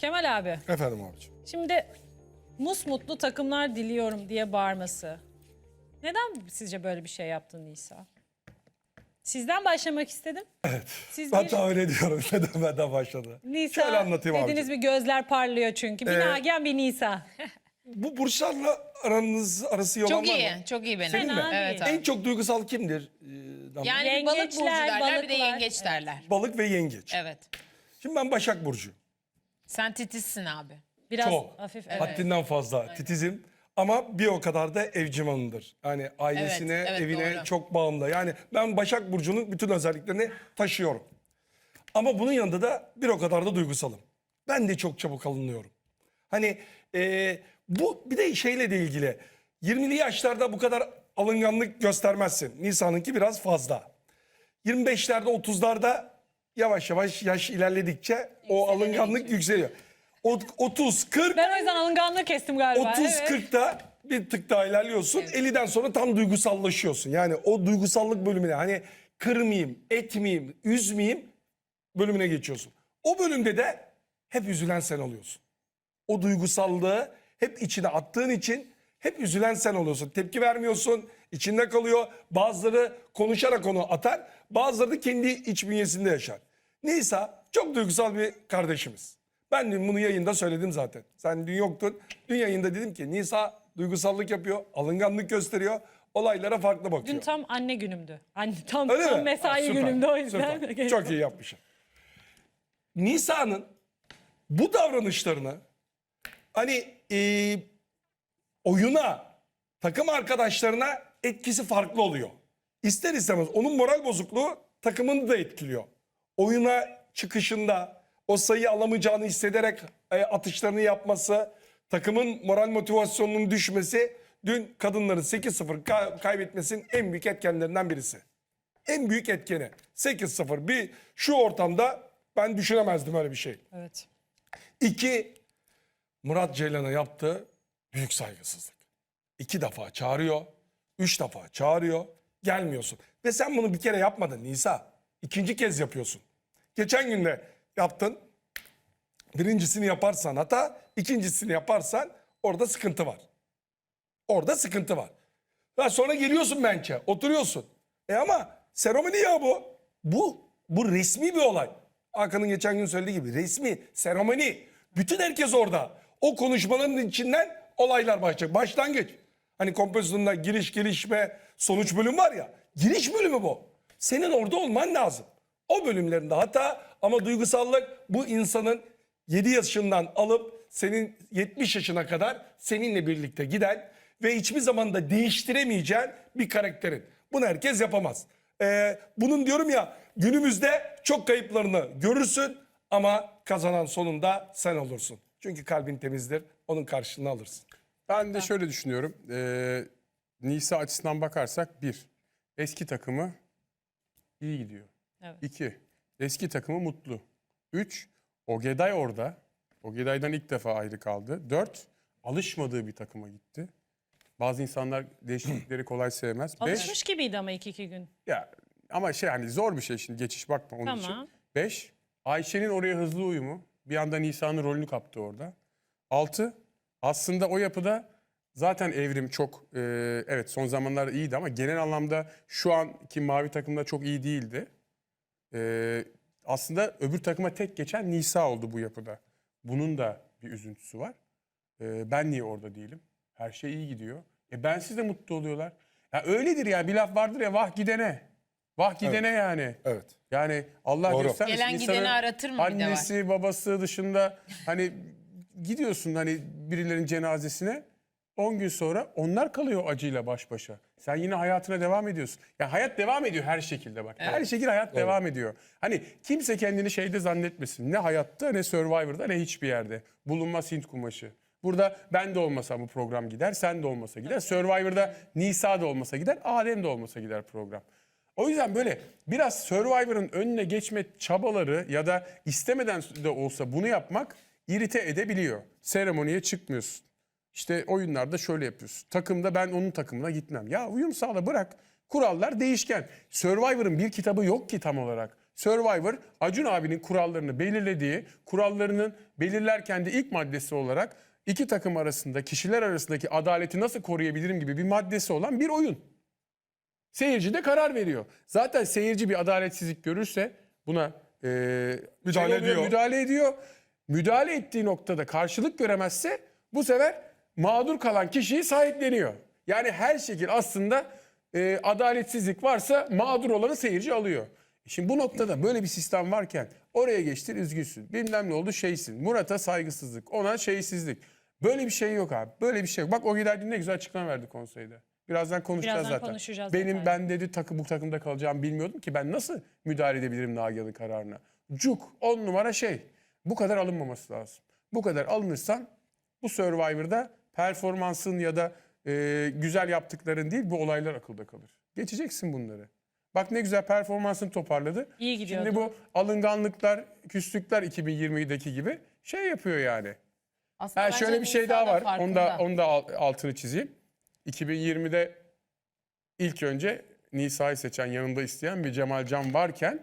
Kemal abi, Efendim abicim. şimdi musmutlu takımlar diliyorum diye bağırması. Neden sizce böyle bir şey yaptın Nisa? Sizden başlamak istedim. Evet. Siz Ben bir tahmin ediyorum neden benden başladı. Nisa Şöyle anlatayım dediniz abicim. bir gözler parlıyor çünkü. Bir Ee, Nagihan bir Nisa. Bu burçlarla aranız arası iyi olan Çok var iyi, mı? çok iyi benim. Senin mi? Evet abi. En çok duygusal kimdir? Ee, Damla? Yani bir balık burcu Yengeçler, derler bir de balıklar. yengeç derler. Balık ve yengeç. Evet. Şimdi ben Başak Burcu. Sen titizsin abi. Biraz Çok. hafif evet. Haddinden fazla titizim. Ama bir o kadar da evcimanındır. Yani ailesine, Evet, evet, evine doğru. çok bağımlı. Yani ben Başak Burcu'nun bütün özelliklerini taşıyorum. Ama bunun yanında da bir o kadar da duygusalım. Ben de çok çabuk alınıyorum. Hani e, bu bir de şeyle de ilgili. 20'li yaşlarda bu kadar alınganlık göstermezsin. Nisan'ınki biraz fazla. 25'lerde 30'larda yavaş yavaş yaş ilerledikçe o alınganlık yükseliyor. O- 30 40 Ben o yüzden alınganlığı kestim galiba. evet. 30-40'da bir tık daha ilerliyorsun. 50'den sonra tam duygusallaşıyorsun. Yani o duygusallık bölümüne hani kırmayayım, etmeyeyim, üzmeyeyim bölümüne geçiyorsun. O bölümde de hep üzülen sen oluyorsun. O duygusallığı hep içine attığın için hep üzülen sen oluyorsun. Tepki vermiyorsun, içinde kalıyor. Bazıları konuşarak onu atar, bazıları da kendi iç bünyesinde yaşar. Neyse çok duygusal bir kardeşimiz. Ben dün bunu yayında söyledim zaten. Sen dün yoktun. Dün yayında dedim ki Nisa duygusallık yapıyor, alınganlık gösteriyor. Olaylara farklı bakıyor. Dün tam anne günümdü. Anne, tam, Öyle tam mi? mesai Ha, süper, günümde o yüzden. süper. Çok iyi yapmışım. Nisa'nın bu davranışlarını hani e, oyuna, takım arkadaşlarına etkisi farklı oluyor. İster istemez onun moral bozukluğu takımını da etkiliyor. Oyuna çıkışında o sayıyı alamayacağını hissederek e, atışlarını yapması, takımın moral motivasyonunun düşmesi dün kadınların 8-0 ka- kaybetmesinin en büyük etkenlerinden birisi. En büyük etkeni 8-0 bir şu ortamda ben düşünemezdim öyle bir şey. Evet. İki, Murat Ceylan'a yaptığı büyük saygısızlık. İki defa çağırıyor, üç defa çağırıyor, gelmiyorsun. Ve sen bunu bir kere yapmadın Nisa. İkinci kez yapıyorsun. Geçen gün de yaptın. Birincisini yaparsan hata, ikincisini yaparsan orada sıkıntı var. Orada sıkıntı var. Ya sonra geliyorsun bençe, oturuyorsun. E ama seremoni ya bu. Bu bu resmi bir olay. Hakan'ın geçen gün söylediği gibi resmi, seremoni. Bütün herkes orada. O konuşmaların içinden olaylar başlayacak. Başlangıç. Hani kompozisyonda giriş, gelişme, sonuç bölüm var ya. Giriş bölümü bu. Senin orada olman lazım. O bölümlerinde hata ama duygusallık bu insanın 7 yaşından alıp senin 70 yaşına kadar seninle birlikte giden ve hiçbir zaman da değiştiremeyeceğin bir karakterin. Bunu herkes yapamaz. Ee, bunun diyorum ya günümüzde çok kayıplarını görürsün ama kazanan sonunda sen olursun. Çünkü kalbin temizdir, onun karşılığını alırsın. Ben de şöyle düşünüyorum. Ee, Nisa açısından bakarsak bir, eski takımı iyi gidiyor. Evet. İki, eski takımı mutlu. Üç, Ogeday orada. Ogeday'dan ilk defa ayrı kaldı. Dört, alışmadığı bir takıma gitti. Bazı insanlar değişiklikleri kolay sevmez. Beş, Alışmış gibiydi ama iki iki gün. ya ama şey hani zor bir şey şimdi geçiş bakma onun Tamam. için. Beş, Ayşe'nin oraya hızlı uyumu. Bir anda Nisa'nın rolünü kaptı orada. Altı, aslında o yapıda zaten evrim çok e, evet son zamanlarda iyiydi ama genel anlamda şu anki mavi takımda çok iyi değildi. E, aslında öbür takıma tek geçen Nisa oldu bu yapıda. Bunun da bir üzüntüsü var. E, ben niye orada değilim? Her şey iyi gidiyor. E bensiz de mutlu oluyorlar. Ya öyledir ya bir laf vardır ya vah gidene. Vah gidene yani. Evet. Yani Allah Doğru. göstermesin. Gelen insanın gideni aratır mı bir de var? Annesi, babası dışında hani gidiyorsun hani birilerinin cenazesine 10 gün sonra onlar kalıyor acıyla baş başa. Sen yine hayatına devam ediyorsun. Ya hayat devam ediyor her şekilde bak. Her şekilde hayat devam ediyor. Hani kimse kendini şeyde zannetmesin. Ne hayatta ne Survivor'da ne hiçbir yerde. Bulunmaz Hint kumaşı. Burada ben de olmasa bu program gider, sen de olmasa gider. Survivor'da Nisa da olmasa gider, Adem de olmasa gider program. O yüzden böyle biraz Survivor'ın önüne geçme çabaları ya da istemeden de olsa bunu yapmak irite edebiliyor. Seremoniye çıkmıyorsun. İşte oyunlarda şöyle yapıyorsun. Takımda ben onun takımına gitmem. Ya uyum sağla bırak. Kurallar değişken. Survivor'ın bir kitabı yok ki tam olarak. Survivor Acun abinin kurallarını belirlediği, kurallarının belirlerken de ilk maddesi olarak iki takım arasında, kişiler arasındaki adaleti nasıl koruyabilirim gibi bir maddesi olan bir oyun. Seyirci de karar veriyor. Zaten seyirci bir adaletsizlik görürse buna e, Müdahale şey oluyor, ediyor. Müdahale ediyor. Müdahale ettiği noktada karşılık göremezse bu sefer mağdur kalan kişiyi sahipleniyor. Yani her şekil aslında e, adaletsizlik varsa mağdur olanı seyirci alıyor. Şimdi bu noktada böyle bir sistem varken oraya geçtin üzgünsün. Bilmem ne oldu şeysin. Murat'a saygısızlık, ona şeysizlik. Böyle bir şey yok abi. Böyle bir şey yok. Bak o giderdi ne güzel açıklama verdi konseyde. Birazdan konuşacağız Birazdan zaten. konuşacağız Benim zaten. ben dedi takım bu takımda kalacağımı bilmiyordum ki ben nasıl müdahale edebilirim Nagihan'ın kararına. Cuk on numara şey. Bu kadar alınmaması lazım. Bu kadar alınırsan bu Survivor'da performansın ya da e, güzel yaptıkların değil bu olaylar akılda kalır. Geçeceksin bunları. Bak ne güzel performansını toparladı. İyi gidiyordu. Şimdi bu alınganlıklar, küslükler 2020'deki gibi şey yapıyor yani. Aslında Ha, şöyle bir şey daha da var. Onu da, onu da al- altını çizeyim. 2020'de ilk önce Nisa'yı seçen, yanında isteyen bir Cemal Can varken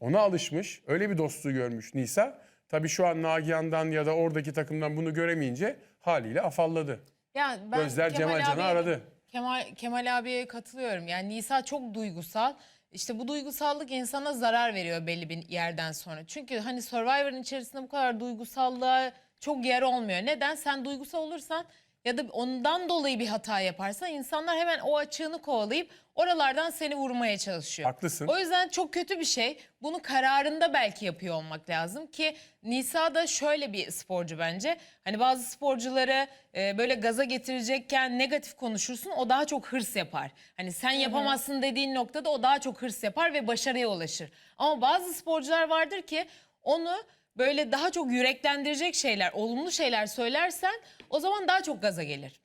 ona alışmış. Öyle bir dostluğu görmüş Nisa. Tabii şu an Nagihan'dan ya da oradaki takımdan bunu göremeyince haliyle afalladı. Ya ben Gözler Cemal Can'ı abiye- aradı. Kemal, Kemal abiye katılıyorum. Yani Nisa çok duygusal. İşte bu duygusallık insana zarar veriyor belli bir yerden sonra. Çünkü hani Survivor'ın içerisinde bu kadar duygusallığa çok yer olmuyor. Neden? Sen duygusal olursan ya da ondan dolayı bir hata yaparsan insanlar hemen o açığını kovalayıp oralardan seni vurmaya çalışıyor. Haklısın. O yüzden çok kötü bir şey. Bunu kararında belki yapıyor olmak lazım ki Nisa da şöyle bir sporcu bence. Hani bazı sporcuları e, böyle gaza getirecekken negatif konuşursun o daha çok hırs yapar. Hani sen yapamazsın dediğin noktada o daha çok hırs yapar ve başarıya ulaşır. Ama bazı sporcular vardır ki onu böyle daha çok yüreklendirecek şeyler, olumlu şeyler söylersen o zaman daha çok gaza gelir.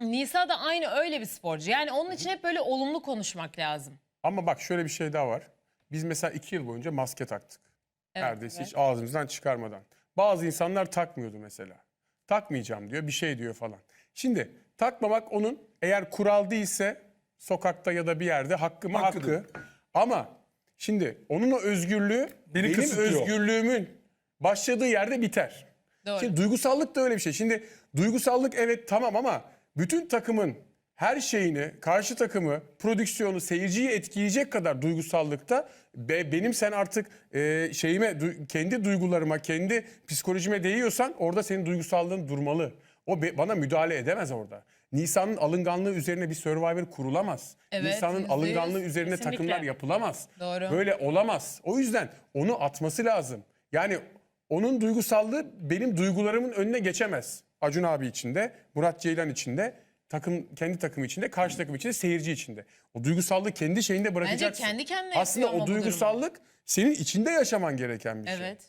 Nisa da aynı öyle bir sporcu. Yani onun için hep böyle olumlu konuşmak lazım. Ama bak şöyle bir şey daha var. Biz mesela iki yıl boyunca maske taktık. Neredeyse hiç ağzımızdan çıkarmadan. Bazı insanlar takmıyordu mesela. Takmayacağım diyor, bir şey diyor falan. Şimdi takmamak onun eğer kural değilse sokakta ya da bir yerde hakkı mı Hakkıdır. hakkı. Ama şimdi onun o özgürlüğü Beni benim kısıtlıyor. özgürlüğümün başladığı yerde biter. Doğru. Şimdi duygusallık da öyle bir şey. Şimdi duygusallık evet tamam ama bütün takımın her şeyini, karşı takımı, prodüksiyonu, seyirciyi etkileyecek kadar duygusallıkta be, benim sen artık e, şeyime, du- kendi duygularıma, kendi psikolojime değiyorsan orada senin duygusallığın durmalı. O be- bana müdahale edemez orada. Nisan'ın alınganlığı üzerine bir Survivor kurulamaz. Evet, Nisan'ın alınganlığı üzerine Kesinlikle. takımlar yapılamaz. Doğru. Böyle olamaz. O yüzden onu atması lazım. Yani onun duygusallığı benim duygularımın önüne geçemez. Acun abi içinde, Murat Ceylan içinde, takım kendi takım içinde, karşı takım içinde, seyirci içinde. O duygusallığı kendi şeyinde bırakacaksın. kendi kendine Aslında yapıyor o ama bu durumu. duygusallık senin içinde yaşaman gereken bir şey. Evet.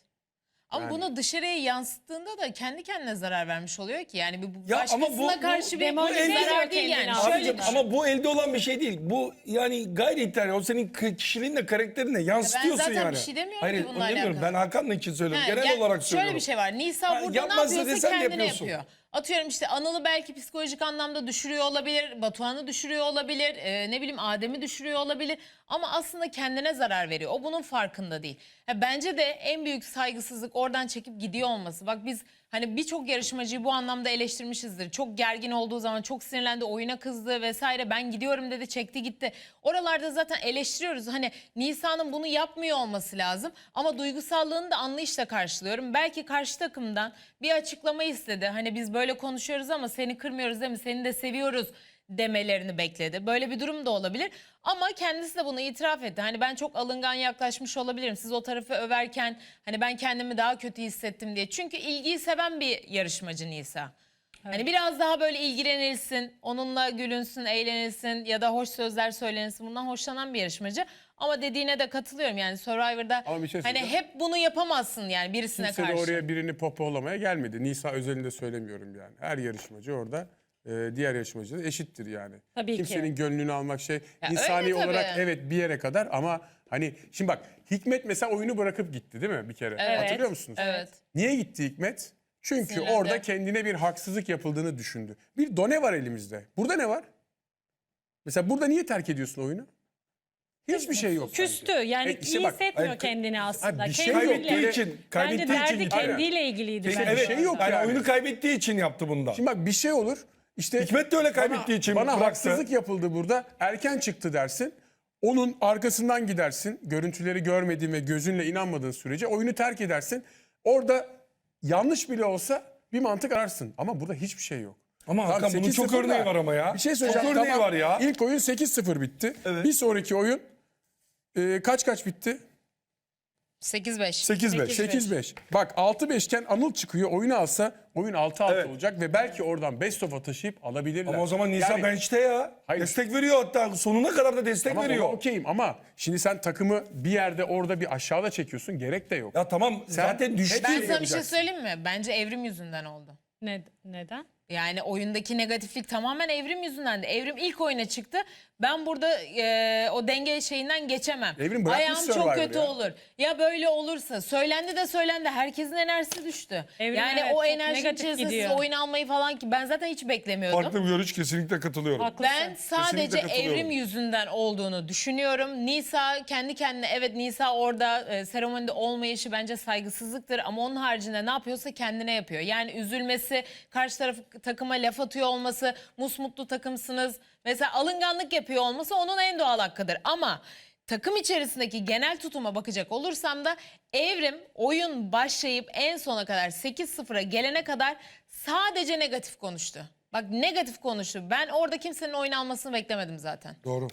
Ama Yani- bunu dışarıya yansıttığında da kendi kendine zarar vermiş oluyor ki. Yani bu Ya ama başkasına bu- bu karşı bir demoralize zarar ediyor değil yani. Şöyle Abicim, düşün. ama bu elde olan bir şey değil. Bu yani gayri ihtiyari. O senin k- kişiliğinle, karakterinle yansıtıyorsun zaten yani. bir şey demiyorum Hayır, ki bununla onu demiyorum. alakalı. Ben Hakan'la için söylüyorum. Ha, Genel gel- olarak söylüyorum. Şöyle bir şey var. Nisa Ha, burada ne yapmazsa yapıyorsa desen de kendine yapıyorsun. yapıyor. Atıyorum işte Anıl'ı belki psikolojik anlamda düşürüyor olabilir. Batuhan'ı düşürüyor olabilir. e, ne bileyim Adem'i düşürüyor olabilir. Ama aslında kendine zarar veriyor. O bunun farkında değil. Ha, bence de en büyük saygısızlık oradan çekip gidiyor olması. Bak biz hani birçok yarışmacıyı bu anlamda eleştirmişizdir. Çok gergin olduğu zaman çok sinirlendi, oyuna kızdı vesaire. Ben gidiyorum dedi, çekti gitti. Oralarda zaten eleştiriyoruz. Hani Nisa'nın bunu yapmıyor olması lazım. Ama duygusallığını da anlayışla karşılıyorum. Belki karşı takımdan bir açıklama istedi. Hani biz böyle konuşuyoruz ama seni kırmıyoruz değil mi? Seni de seviyoruz demelerini bekledi. Böyle bir durum da olabilir. Ama kendisi de bunu itiraf etti. Hani ben çok alıngan yaklaşmış olabilirim. Siz o tarafı överken hani ben kendimi daha kötü hissettim diye. Çünkü ilgiyi seven bir yarışmacı Nisa. Hani biraz daha böyle ilgilenilsin, onunla gülünsün, eğlenilsin ya da hoş sözler söylenilsin. Bundan hoşlanan bir yarışmacı. Ama dediğine de katılıyorum yani Survivor'da Ama bir şey hani söyleyeceğim. hep bunu yapamazsın yani birisine Kimse de karşı. oraya birini popolamaya gelmedi. Nisa özelinde söylemiyorum yani. Her yarışmacı orada e, diğer yarışmacılar eşittir yani. Tabii ki. Kimsenin gönlünü almak şey Ya insani olarak evet bir yere kadar ama hani şimdi bak Hikmet mesela oyunu bırakıp gitti değil mi bir kere? Evet. Hatırlıyor musunuz? Evet. Niye gitti Hikmet? Çünkü Sinirlendi. orada kendine bir haksızlık yapıldığını düşündü. Bir done var elimizde. Burada ne var? Mesela burada niye terk ediyorsun oyunu? Hiçbir şey yok. Küstü. bence. Yani E, işte iyi bak, hissetmiyor hayır, kendini aslında. bir şey Kendiyle. yok. Kaybettiği için, Bence kaybettiği derdi için. kendiyle ilgiliydi. Bence. bir şey yok yani. yani. oyunu kaybettiği için yaptı bunda. Şimdi bak bir şey olur. İşte Hikmet de öyle kaybettiği bana, için bana bıraktı. haksızlık yapıldı burada. Erken çıktı dersin. Onun arkasından gidersin. Görüntüleri görmediğin ve gözünle inanmadığın sürece oyunu terk edersin. Orada yanlış bile olsa bir mantık ararsın. Ama burada hiçbir şey yok. Ama Tamam, Hakan bunun çok 8-0 örneği var ama ya. Bir şey söyleyeceğim. Çok örneği Tamam, var ya. İlk oyun 8-0 bitti. Evet. Bir sonraki oyun e, kaç kaç bitti? 8-5. 8-5. 8-5. Bak 6-5 iken Anıl çıkıyor. Oyunu alsa oyun 6-6 Evet. olacak ve belki oradan best of'a taşıyıp alabilirler. Ama o zaman Nisa Yani- bench'te ya. Hayır. Destek veriyor hatta sonuna kadar da destek Tamam veriyor. okeyim ama şimdi sen takımı bir yerde orada bir aşağıda çekiyorsun gerek de yok. Ya tamam zaten düştü. Ben sana bir şey söyleyeyim mi? Bence evrim yüzünden oldu. Ne, neden? Yani oyundaki negatiflik tamamen evrim yüzünden de. Evrim ilk oyuna çıktı. Ben burada e, o denge şeyinden geçemem. Evrim bırakmış Ayağım çok kötü ya. olur. Ya böyle olursa. Söylendi de söylendi. Herkesin enerjisi düştü. Evrim yani evet, o çok enerji negatif içerisinde siz oyun almayı falan ki ben zaten hiç beklemiyordum. Farklı bir görüş kesinlikle katılıyorum. Haklısın. Ben sadece katılıyorum. evrim yüzünden olduğunu düşünüyorum. Nisa kendi kendine evet Nisa orada e, seremonide olmayışı bence saygısızlıktır ama onun haricinde ne yapıyorsa kendine yapıyor. Yani üzülmesi, karşı taraf takıma laf atıyor olması, musmutlu takımsınız. Mesela alınganlık yapıyor olması onun en doğal hakkıdır. Ama takım içerisindeki genel tutuma bakacak olursam da Evrim oyun başlayıp en sona kadar 8-0'a gelene kadar sadece negatif konuştu. Bak negatif konuştu. Ben orada kimsenin oyun almasını beklemedim zaten. Doğru.